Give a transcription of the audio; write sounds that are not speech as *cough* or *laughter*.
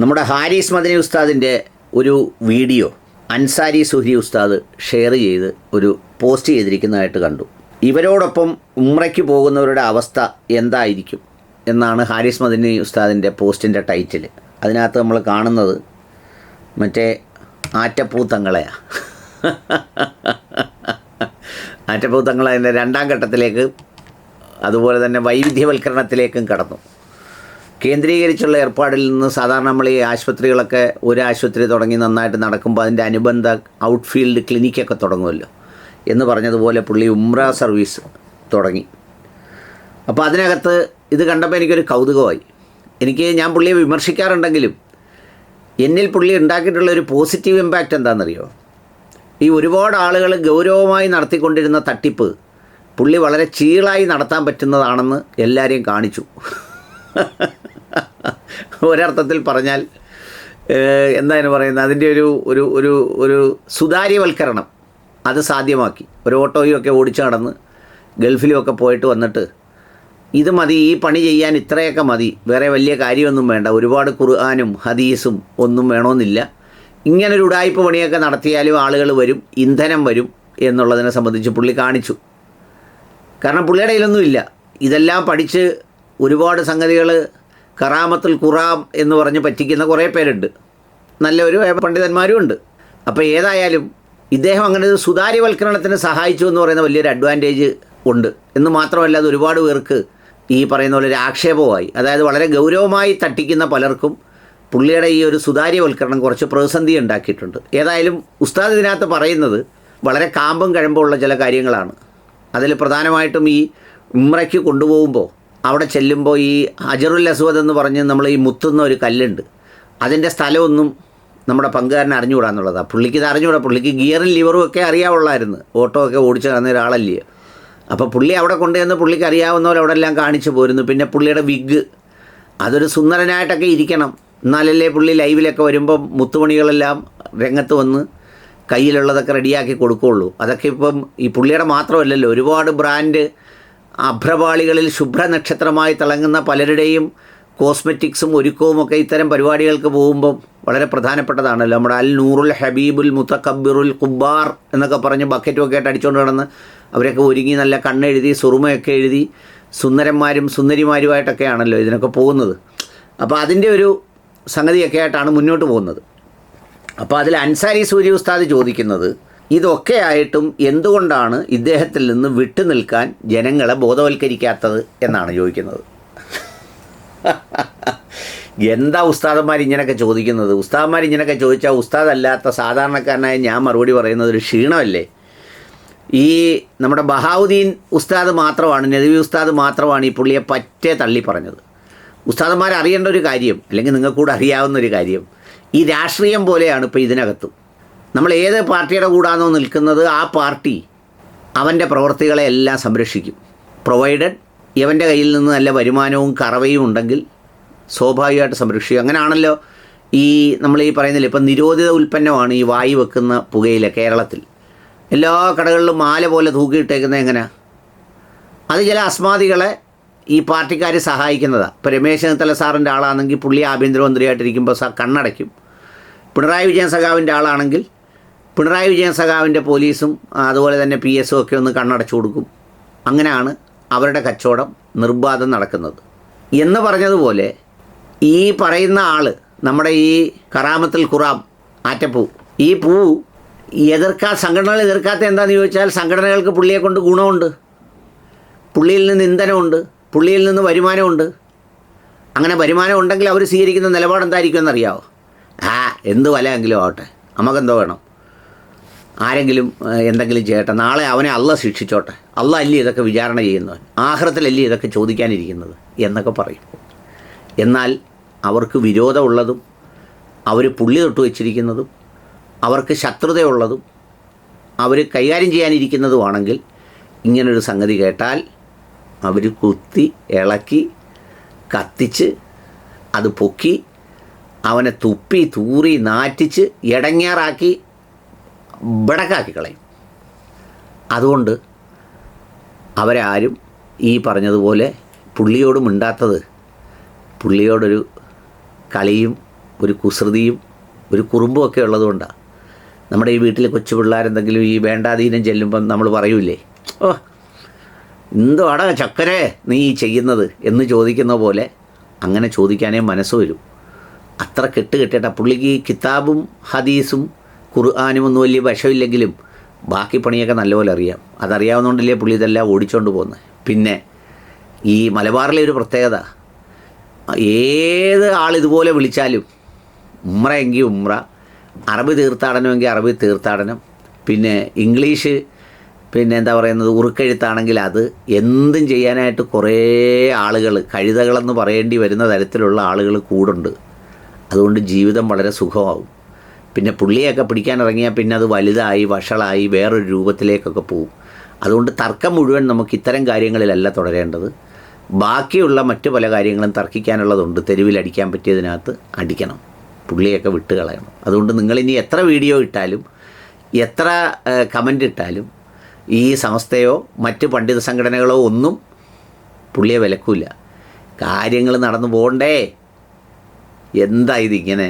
നമ്മുടെ ഹാരിസ് മദനി ഉസ്താദിന്റെ ഒരു വീഡിയോ അൻസാരി സുഹരി ഉസ്താദ് ഷെയർ ചെയ്ത് ഒരു പോസ്റ്റ് ചെയ്തിരിക്കുന്നതായിട്ട് കണ്ടു. ഇവരോടൊപ്പം ഉമ്രയ്ക്ക് പോകുന്നവരുടെ അവസ്ഥ എന്തായിരിക്കും എന്നാണ് ഹാരിസ് മദനി ഉസ്താദിന്റെ പോസ്റ്റിന്റെ ടൈറ്റിൽ. അതിനകത്ത് നമ്മൾ കാണുന്നത് മറ്റേ ആറ്റപ്പൂത്തങ്ങളെയാണ് ആറ്റപ്പൂത്തങ്ങളെ അതിന്റെ രണ്ടാം ഘട്ടത്തിലേക്ക് അതുപോലെ തന്നെ വൈവിധ്യവൽക്കരണത്തിലേക്കും കടന്നു. കേന്ദ്രീകരിച്ചുള്ള ഏർപ്പാടിൽ നിന്ന് സാധാരണ നമ്മൾ ഈ ആശുപത്രികളൊക്കെ ഒരു ആശുപത്രി തുടങ്ങി നന്നായിട്ട് നടക്കുമ്പോൾ അതിന്റെ അനുബന്ധ ഔട്ട്ഫീൽഡ് ക്ലിനിക്കൊക്കെ തുടങ്ങുമല്ലോ എന്ന് പറഞ്ഞതുപോലെ പുള്ളി ഉംറ സർവീസ് തുടങ്ങി. അപ്പോൾ അതിനകത്ത് ഇത് കണ്ടപ്പോൾ എനിക്കൊരു കൗതുകമായി. എനിക്ക് ഞാൻ പുള്ളിയെ വിമർശിക്കാറുണ്ടെങ്കിലും എന്നിൽ പുള്ളി ഉണ്ടാക്കിയിട്ടുള്ള ഒരു പോസിറ്റീവ് ഇമ്പാക്റ്റ് എന്താണെന്നറിയോ? ഈ ഒരുപാട് ആളുകൾ ഗൗരവമായി നടത്തിക്കൊണ്ടിരുന്ന തട്ടിപ്പ് പുള്ളി വളരെ ചീളായി നടത്താൻ പറ്റുന്നതാണെന്ന് എല്ലാവരെയും കാണിച്ചു. *laughs* ഒരർത്ഥത്തിൽ പറഞ്ഞാൽ എന്താണ് പറയുന്നത്? അതിന്റെ ഒരു ഒരു ഒരു ഒരു സുതാര്യവൽക്കരണം അത് സാധ്യമാക്കി. ഒരു ഓട്ടോയും ഓടിച്ചു നടന്ന് ഗൾഫിലുമൊക്കെ പോയിട്ട് വന്നിട്ട് ഇത് മതി ഈ പണി ചെയ്യാൻ ഇത്രയൊക്കെ മതി വേറെ വലിയ കാര്യമൊന്നും വേണ്ട ഒരുപാട് ഖുർആാനും ഹദീസും ഒന്നും വേണമെന്നില്ല. ഇങ്ങനൊരു ഉടായ്പ പണിയൊക്കെ നടത്തിയാലും ആളുകൾ വരും ഇന്ധനം വരും എന്നുള്ളതിനെ സംബന്ധിച്ച് പുള്ളി കാണിച്ചു. കാരണം പുള്ളിയുടെ കയ്യിലൊന്നുമില്ല. ഇതെല്ലാം പഠിച്ച് ഒരുപാട് സംഗതികൾ കറാമത്തുൽ ഖുറാം എന്ന് പറഞ്ഞ് പറ്റിക്കുന്ന കുറേ പേരുണ്ട്. നല്ലൊരു പണ്ഡിതന്മാരും ഉണ്ട്. അപ്പോൾ ഏതായാലും ഇദ്ദേഹം അങ്ങനെ സുതാര്യവൽക്കരണത്തിന് സഹായിച്ചു എന്ന് പറയുന്ന വലിയൊരു അഡ്വാന്റേജ് ഉണ്ട്. എന്ന് മാത്രമല്ല അത് ഒരുപാട് പേർക്ക് ഈ പറയുന്ന പോലെ ഒരു ആക്ഷേപമായി അതായത് വളരെ ഗൗരവമായി തട്ടിക്കുന്ന പലർക്കും പുള്ളിയുടെ ഈ ഒരു സുതാര്യവൽക്കരണം കുറച്ച് പ്രതിസന്ധി ഉണ്ടാക്കിയിട്ടുണ്ട്. ഏതായാലും ഉസ്താദ് ഇതിനകത്ത് പറയുന്നത് വളരെ കാമ്പും കഴമ്പുള്ള ചില കാര്യങ്ങളാണ്. അതിൽ പ്രധാനമായിട്ടും ഈ ഉമ്രയ്ക്ക് കൊണ്ടുപോകുമ്പോൾ അവിടെ ചെല്ലുമ്പോൾ ഈ അജറുൽ അസ്വദ് എന്ന് പറഞ്ഞ് നമ്മൾ ഈ മുത്തുന്ന ഒരു കല്ലുണ്ട്. അതിന്റെ സ്ഥലമൊന്നും നമ്മുടെ പങ്കുകാരനെ അറിഞ്ഞുകൂടാന്നുള്ളതാണ് പുള്ളിക്ക് ഇത് അറിഞ്ഞുകൂടാ. പുള്ളിക്ക് ഗിയറും ലിവറും ഒക്കെ അറിയാവുള്ളായിരുന്നു. ഓട്ടോ ഒക്കെ ഓടിച്ച് നടന്ന ഒരാളല്ലേ. അപ്പോൾ പുള്ളി അവിടെ കൊണ്ടുവന്ന് പുള്ളിക്ക് അറിയാവുന്നവർ അവിടെ എല്ലാം കാണിച്ചു പോരുന്നു. പിന്നെ പുള്ളിയുടെ വിഗ്. അതൊരു സുന്ദരനായിട്ടൊക്കെ ഇരിക്കണം. എന്നാലല്ലേ പുള്ളി ലൈവിലൊക്കെ വരുമ്പോൾ മുത്തുമണികളെല്ലാം രംഗത്ത് വന്ന് കയ്യിലുള്ളതൊക്കെ റെഡിയാക്കി കൊടുക്കുകയുള്ളൂ. അതൊക്കെ ഇപ്പം ഈ പുള്ളിയുടെ മാത്രമല്ലല്ലോ. ഒരുപാട് ബ്രാൻഡ് അഭ്രപാളികളിൽ ശുഭ്ര നക്ഷത്രമായി തിളങ്ങുന്ന പലരുടെയും കോസ്മെറ്റിക്സും ഒരുക്കവും ഒക്കെ ഇത്തരം പരിപാടികൾക്ക് പോകുമ്പം വളരെ പ്രധാനപ്പെട്ടതാണല്ലോ. നമ്മുടെ അൽ നൂറുൽ ഹബീബുൽ മുത്തക്കബിറുൽ കുബ്ബാർ എന്നൊക്കെ പറഞ്ഞ് ബക്കറ്റും ഒക്കെ ആയിട്ട് അടിച്ചുകൊണ്ട് നടന്ന് അവരൊക്കെ ഒരുങ്ങി നല്ല കണ്ണെഴുതി സുറുമയൊക്കെ എഴുതി സുന്ദരന്മാരും സുന്ദരിമാരുമായിട്ടൊക്കെയാണല്ലോ ഇതിനൊക്കെ പോകുന്നത്. അപ്പോൾ അതിന്റെ ഒരു സംഗതിയൊക്കെ ആയിട്ടാണ് മുന്നോട്ട് പോകുന്നത്. അപ്പോൾ അതിൽ അൻസാരി സൂര്യ ഉസ്താദ് ചോദിക്കുന്നത് ഇതൊക്കെ ആയിട്ടും എന്തുകൊണ്ടാണ് ഇദ്ദേഹത്തിൽ നിന്ന് വിട്ടു നിൽക്കാൻ ജനങ്ങളെ ബോധവൽക്കരിക്കാത്തത് എന്നാണ് ചോദിക്കുന്നത്. എന്താ ഉസ്താദന്മാർ ഇങ്ങനെയൊക്കെ ചോദിക്കുന്നത്? ഉസ്താദന്മാർ ഇങ്ങനെയൊക്കെ ചോദിച്ചാൽ ഉസ്താദല്ലാത്ത സാധാരണക്കാരനായ ഞാൻ മറുപടി പറയുന്നത് ഒരു ക്ഷീണമല്ലേ? ഈ നമ്മുടെ ബഹാവുദ്ദീൻ ഉസ്താദ് മാത്രമാണ് നദവി ഉസ്താദ് മാത്രമാണ് ഈ പുള്ളിയെ പറ്റേ തള്ളി പറഞ്ഞത്. ഉസ്താദന്മാർ അറിയേണ്ട ഒരു കാര്യം അല്ലെങ്കിൽ നിങ്ങൾക്കൂടെ അറിയാവുന്ന ഒരു കാര്യം ഈ രാഷ്ട്രീയം പോലെയാണ് ഇപ്പോൾ ഇതിനകത്തും. നമ്മൾ ഏത് പാർട്ടിയുടെ കൂടാണോ നിൽക്കുന്നത് ആ പാർട്ടി അവന്റെ പ്രവർത്തികളെ എല്ലാം സംരക്ഷിക്കും. പ്രൊവൈഡഡ് ഇവന്റെ കയ്യിൽ നിന്ന് നല്ല വരുമാനവും കറവയും ഉണ്ടെങ്കിൽ സ്വാഭാവികമായിട്ട് സംരക്ഷിക്കും. അങ്ങനെയാണല്ലോ ഈ നമ്മൾ ഈ പറയുന്നില്ല ഇപ്പം നിരോധിത ഉൽപ്പന്നമാണ് ഈ വായി വെക്കുന്ന പുകയില കേരളത്തിൽ. എല്ലാ കടകളിലും മാല പോലെ തൂക്കിയിട്ടേക്കുന്നത് എങ്ങനെയാണ് അത് ചില അസ്മാദികളെ ഈ പാർട്ടിക്കാർ സഹായിക്കുന്നതാണ് ഇപ്പോൾ രമേശ് ചെന്നിത്തല സാറിന്റെ ആളാണെങ്കിൽ പുള്ളി ആഭ്യന്തരമന്ത്രിയായിട്ടിരിക്കുമ്പോൾ സാർ കണ്ണടയ്ക്കും. പിണറായി വിജയൻ സഖാവിന്റെ ആളാണെങ്കിൽ പിണറായി വിജയൻ സഖാവിന്റെ പോലീസും അതുപോലെ തന്നെ പി എസും ഒക്കെ ഒന്ന് കണ്ണടച്ചു കൊടുക്കും. അങ്ങനെയാണ് അവരുടെ കച്ചവടം നിർബാധം നടക്കുന്നത്. എന്ന് പറഞ്ഞതുപോലെ ഈ പറയുന്ന ആൾ നമ്മുടെ ഈ കറാമത്തിൽ ഖുറാം ആറ്റപ്പൂ ഈ പൂ എതിർക്കാ സംഘടനകൾ എതിർക്കാത്ത എന്താണെന്ന് ചോദിച്ചാൽ സംഘടനകൾക്ക് പുള്ളിയെ കൊണ്ട് ഗുണമുണ്ട്. പുള്ളിയിൽ നിന്ന് ഇന്ധനമുണ്ട് പുള്ളിയിൽ നിന്ന് വരുമാനമുണ്ട്. അങ്ങനെ വരുമാനം ഉണ്ടെങ്കിൽ അവർ സ്വീകരിക്കുന്ന നിലപാട് എന്തായിരിക്കും എന്നറിയാമോ ആ എന്ത് വലയെങ്കിലും ആവട്ടെ. നമുക്കെന്തോ വേണം. ആരെങ്കിലും എന്തെങ്കിലും ചെയ്യട്ടെ നാളെ അവനെ അല്ല ശിക്ഷിച്ചോട്ടെ. അല്ല അല്ലേ ഇതൊക്കെ വിചാരണ ചെയ്യുന്നവൻ ആഹ്രത്തിലല്ലേ ഇതൊക്കെ ചോദിക്കാനിരിക്കുന്നത്? എന്നൊക്കെ പറയും. എന്നാൽ അവർക്ക് വിരോധമുള്ളതും അവർ പുള്ളി തൊട്ട് വെച്ചിരിക്കുന്നതും അവർക്ക് ശത്രുതയുള്ളതും അവർ കൈകാര്യം ചെയ്യാനിരിക്കുന്നതുമാണെങ്കിൽ ഇങ്ങനൊരു സംഗതി കേട്ടാൽ അവർ കുത്തി ഇളക്കി കത്തിച്ച് അത് പൊക്കി അവനെ തുപ്പി തൂറി നാറ്റിച്ച് ഇടങ്ങാറാക്കി ബടക്കാക്കി കളയും അതുകൊണ്ട് അവരാരും ഈ പറഞ്ഞതുപോലെ പുള്ളിയോട് മിണ്ടാത്തത് പുള്ളിയോടൊരു കളിയും ഒരു കുസൃതിയും ഒരു കുറുമ്പും ഒക്കെ ഉള്ളതുകൊണ്ടാണ് നമ്മുടെ ഈ വീട്ടിലെ കൊച്ചു പിള്ളേരെന്തെങ്കിലും ഈ വേണ്ടാധീനം ചെല്ലുമ്പം നമ്മൾ പറയൂലേ ഓ എന്തുവാടാ ചക്കരെ നീ ചെയ്യുന്നത് എന്ന് ചോദിക്കുന്ന പോലെ അങ്ങനെ ചോദിക്കാനേ മനസ്സ് വരും. അത്ര കെട്ട് കെട്ടിട്ട പുള്ളിക്ക് ഈ കിതാബും ഹദീസും ഖുർആാനും ഒന്നും വലിയ വശമില്ലെങ്കിലും ബാക്കി പണിയൊക്കെ നല്ലപോലെ അറിയാം. അതറിയാവുന്നതുകൊണ്ടല്ലേ പുള്ളി ഇതെല്ലാം ഓടിച്ചുകൊണ്ട് പോകുന്നത് പിന്നെ ഈ മലബാറിലെ ഒരു പ്രത്യേകത. ഏത് ആൾ ഇതുപോലെ വിളിച്ചാലും ഉമ്ര എങ്കിൽ ഉമ്ര അറബി തീർത്ഥാടനമെങ്കിൽ അറബി തീർത്ഥാടനം പിന്നെ ഇംഗ്ലീഷ് പിന്നെ എന്താ പറയുന്നത് ഉറുക്കെഴുത്താണെങ്കിൽ അത് എന്തും ചെയ്യാനായിട്ട് കുറേ ആളുകൾ കഴുതകളെന്ന് പറയേണ്ടി വരുന്ന തരത്തിലുള്ള ആളുകൾ കൂടുണ്ട്. അതുകൊണ്ട് ജീവിതം വളരെ സുഖമാവും. പിന്നെ പുള്ളിയൊക്കെ പിടിക്കാനിറങ്ങിയാൽ പിന്നെ അത് വലുതായി വഷളായി വേറൊരു രൂപത്തിലേക്കൊക്കെ പോവും. അതുകൊണ്ട് തർക്കം മുഴുവൻ നമുക്ക് ഇത്തരം കാര്യങ്ങളിലല്ല തുടരേണ്ടത്. ബാക്കിയുള്ള മറ്റു പല കാര്യങ്ങളും തർക്കിക്കാനുള്ളതുണ്ട്. തെരുവിൽ അടിക്കാൻ പറ്റിയതിനകത്ത് അടിക്കണം. പുള്ളിയൊക്കെ വിട്ട് കളയണം. അതുകൊണ്ട് നിങ്ങളിനി എത്ര വീഡിയോ ഇട്ടാലും എത്ര കമന്റ് ഇട്ടാലും ഈ സംസ്ഥയോ മറ്റ് പണ്ഡിത സംഘടനകളോ ഒന്നും പുള്ളിയെ വിലക്കൂല. കാര്യങ്ങൾ നടന്നു പോകണ്ടേ? എന്താ ഇതിങ്ങനെ?